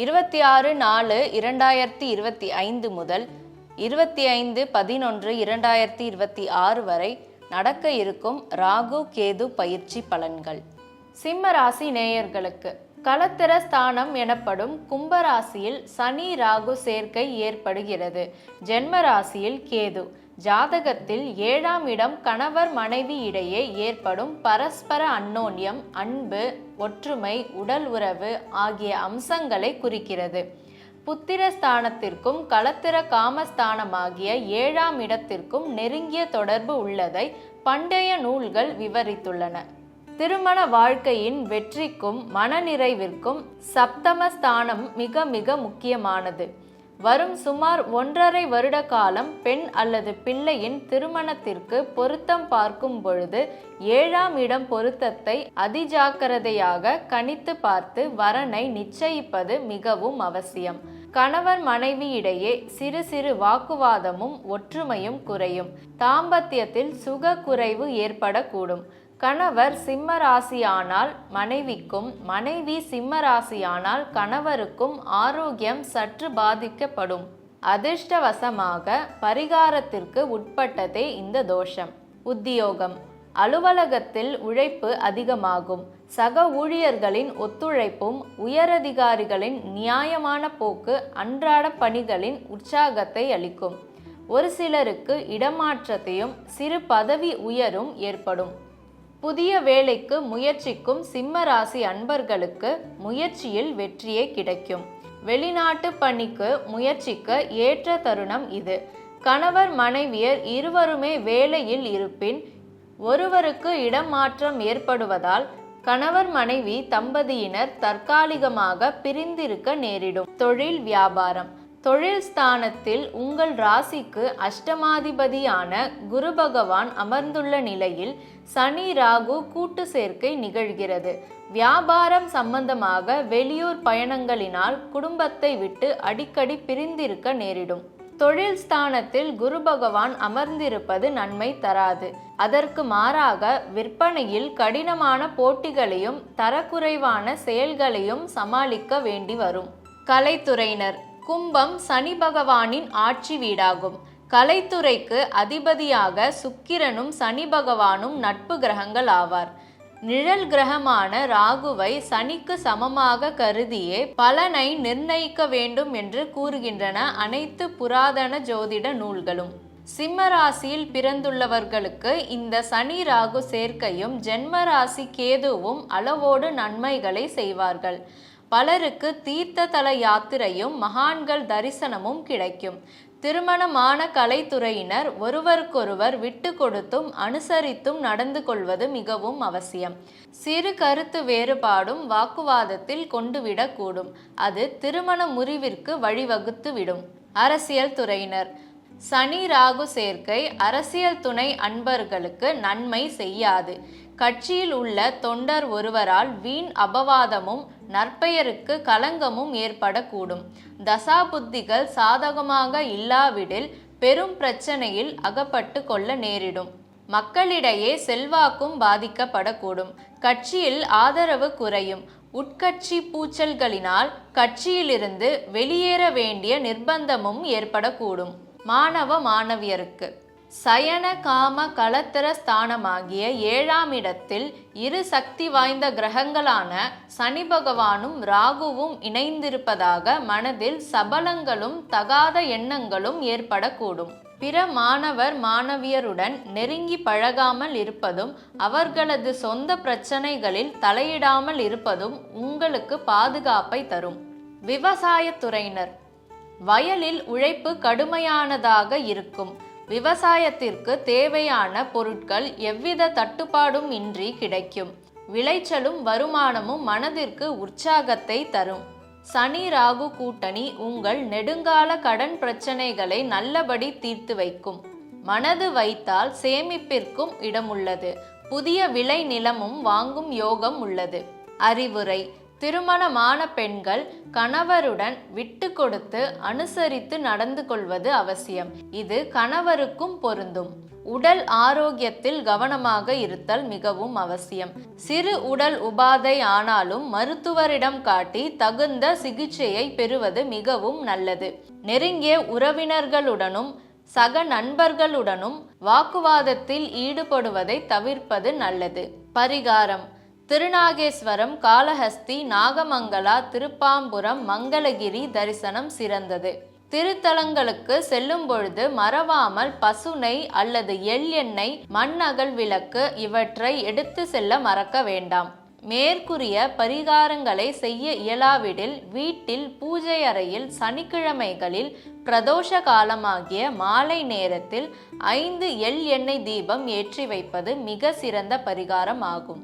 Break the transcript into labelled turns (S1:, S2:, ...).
S1: இருபத்தி ஆறு நாலு இரண்டாயிரத்தி இருபத்தி ஐந்து முதல் இருபத்தி ஐந்து பதினொன்று இரண்டாயிரத்தி இருபத்தி ஆறு வரை நடக்க இருக்கும் ராகு கேது பயிற்சி பலன்கள். சிம்ம ராசி நேயர்களுக்கு கலத்திர ஸ்தானம் எனப்படும் கும்பராசியில் சனி ராகு சேர்க்கை ஏற்படுகிறது. ஜென்ம ராசியில் கேது. ஜாதகத்தில் ஏழாம் இடம் கணவர் மனைவி இடையே ஏற்படும் பரஸ்பர அந்யோன்யம் அன்பு ஒற்றுமை உடல் உறவு ஆகிய அம்சங்களை குறிக்கிறது. புத்திரஸ்தானத்திற்கும் களத்திர காமஸ்தானமாகிய ஏழாம் இடத்திற்கும் நெருங்கிய தொடர்பு உள்ளதை பண்டைய நூல்கள் விவரித்துள்ளன. திருமண வாழ்க்கையின் வெற்றிக்கும் மனநிறைவிற்கும் சப்தமஸ்தானம் மிக மிக முக்கியமானது. வரும் சுமார் ஒன்றரை வருட காலம் பெண் அல்லது பிள்ளையின் திருமணத்திற்கு பொருத்தம் பார்க்கும் பொழுது ஏழாம் இடம் பொருத்தத்தை அதிஜாக்கிரதையாக கணித்து பார்த்து வரனை நிச்சயிப்பது மிகவும் அவசியம். கணவர் மனைவி இடையே சிறு சிறு வாக்குவாதமும் ஒற்றுமையும் குறையும். தாம்பத்தியத்தில் சுக குறைவு ஏற்படக்கூடும். கணவர் சிம்ம ராசியானால் மனைவிக்கும் மனைவி சிம்ம ராசியானால் கணவருக்கும் ஆரோக்கியம் சற்று பாதிக்கப்படும். அதிர்ஷ்டவசமாக பரிகாரத்திற்கு உட்பட்டதே இந்த தோஷம். உத்தியோகம். அலுவலகத்தில் உழைப்பு அதிகமாகும். சக ஊழியர்களின் ஒத்துழைப்பும் உயரதிகாரிகளின் நியாயமான போக்கு அன்றாட பணிகளின் உற்சாகத்தை அளிக்கும். ஒரு சிலருக்கு இடமாற்றத்தையும் சிறு பதவி உயரும் ஏற்படும். புதிய வேலைக்கு முயற்சிக்கும் சிம்ம ராசி அன்பர்களுக்கு முயற்சியில் வெற்றியே கிடைக்கும். வெளிநாட்டு பணிக்கு முயற்சிக்க ஏற்ற தருணம் இது. கணவர் மனைவியர் இருவருமே வேலையில் இருப்பின் ஒருவருக்கு இடமாற்றம் ஏற்படுவதால் கணவர் மனைவி தம்பதியினர் தற்காலிகமாக பிரிந்திருக்க நேரிடும். தொழில் வியாபாரம். தொழில் ஸ்தானத்தில் உங்கள் ராசிக்கு அஷ்டமாதிபதியான குரு பகவான் அமர்ந்துள்ள நிலையில் சனி ராகு கூட்டு சேர்க்கை நிகழ்கிறது. வியாபாரம் சம்பந்தமாக வெளியூர் பயணங்களினால் குடும்பத்தை விட்டு அடிக்கடி பிரிந்திருக்க நேரிடும். தொழில் ஸ்தானத்தில் குரு பகவான் அமர்ந்திருப்பது நன்மை தராது. அதற்கு மாறாக விற்பனையில் கடினமான போட்டிகளையும் தரக்குறைவான செயல்களையும் சமாளிக்க வேண்டி வரும். கலைத்துறையினர் கும்பம் சனி பகவானின் ஆட்சி வீடாகும். கலைத்துறைக்கு அதிபதியாக சுக்கிரனும் சனி பகவானும் நட்பு கிரகங்கள் ஆவார். நிழல் கிரகமான ராகுவை சனிக்கு சமமாக கருதியே பலனை நிர்ணயிக்க வேண்டும் என்று கூறுகின்றன அனைத்து புராதன ஜோதிட நூல்களும். சிம்ம ராசியில் பிறந்துள்ளவர்களுக்கு இந்த சனி ராகு சேர்க்கையும் ஜென்ம ராசி கேதுவும் அளவோடு நன்மைகளை செய்வார்கள். பலருக்கு தீர்த்த தல யாத்திரையும் மகான்கள் தரிசனமும் கிடைக்கும். திருமணமான கலைத்துறையினர் ஒருவருக்கொருவர் விட்டு கொடுத்தும் அனுசரித்தும் நடந்து கொள்வது மிகவும் அவசியம். சிறு கருத்து வேறுபாடும் வாக்குவாதத்தில் கொண்டுவிடக்கூடும். அது திருமண முறிவிற்கு வழிவகுத்து விடும். அரசியல் துறையினர். சனி ராகு சேர்க்கை அரசியல் துணை அன்பர்களுக்கு நன்மை செய்யாது. கட்சியில் உள்ள தொண்டர் ஒருவரால் வீண் அபவாதமும் நற்பெயருக்கு களங்கமும் ஏற்படக்கூடும். தசாபுத்திகள் சாதகமாக இல்லாவிடில் பெரும் பிரச்சனையில் அகப்பட்டு கொள்ள நேரிடும். மக்களிடையே செல்வாக்கும் பாதிக்கப்படக்கூடும். கட்சியில் ஆதரவு குறையும். உட்கட்சி பூச்சல்களினால் கட்சியிலிருந்து வெளியேற வேண்டிய நிர்பந்தமும் ஏற்படக்கூடும். மாணவ மாணவியருக்கு சயன காம கலத்திர ஸ்தானமாகிய ஏழாம் இடத்தில் இரு சக்தி வாய்ந்த கிரகங்களான சனி பகவானும் ராகுவும் இணைந்திருப்பதாக மனதில் சபலங்களும் தகாத எண்ணங்களும் ஏற்படக்கூடும். பிற மாணவர் மாணவியருடன் நெருங்கி பழகாமல் இருப்பதும் அவர்களது சொந்த பிரச்சனைகளில் தலையிடாமல் இருப்பதும் உங்களுக்கு பாதுகாப்பை தரும். விவசாயத்துறையினர் வயலில் உழைப்பு கடுமையானதாக இருக்கும். விவசாயத்திற்கு தேவையான பொருட்கள் எவ்வித தட்டுப்பாடும் இன்றி கிடைக்கும். விளைச்சலும் வருமானமும் மனதிற்கு உற்சாகத்தை தரும். சனி ராகு கூட்டணி உங்கள் நெடுங்கால கடன் பிரச்சனைகளை நல்லபடி தீர்த்து வைக்கும். மனது வைத்தால் சேமிப்பிற்கும் இடமுள்ளது. புதிய விளை நிலமும் வாங்கும் யோகம் உள்ளது. அறிவுரை. திருமணமான பெண்கள் கணவருடன் விட்டு கொடுத்து அனுசரித்து நடந்து கொள்வது அவசியம். இது கணவருக்கும் பொருந்தும். உடல் ஆரோக்கியத்தில் கவனமாக இருத்தல் மிகவும் அவசியம். சிறு உடல் உபாதை ஆனாலும் மருத்துவரிடம் காட்டி தகுந்த சிகிச்சையை பெறுவது மிகவும் நல்லது. நெருங்கிய உறவினர்களுடனும் சக நண்பர்களுடனும் வாக்குவாதத்தில் ஈடுபடுவதை தவிர்ப்பது நல்லது. பரிகாரம். திருநாகேஸ்வரம் காளஹஸ்தி நாகமங்கலா திருப்பாம்புரம் மங்களகிரி தரிசனம் சிறந்தது. திருத்தலங்களுக்கு செல்லும் பொழுது மறவாமல் பசுனை அல்லது எள் எண்ணெய் மண்ணகல் விளக்கு இவற்றை எடுத்து செல்ல மறக்க வேண்டாம். மேற்கூறிய பரிகாரங்களை செய்ய இயலாவிடில் வீட்டில் பூஜை அறையில் சனிக்கிழமைகளில் பிரதோஷ காலமாகிய மாலை நேரத்தில் ஐந்து எள் எண்ணெய் தீபம் ஏற்றி வைப்பது மிக சிறந்த பரிகாரம் ஆகும்.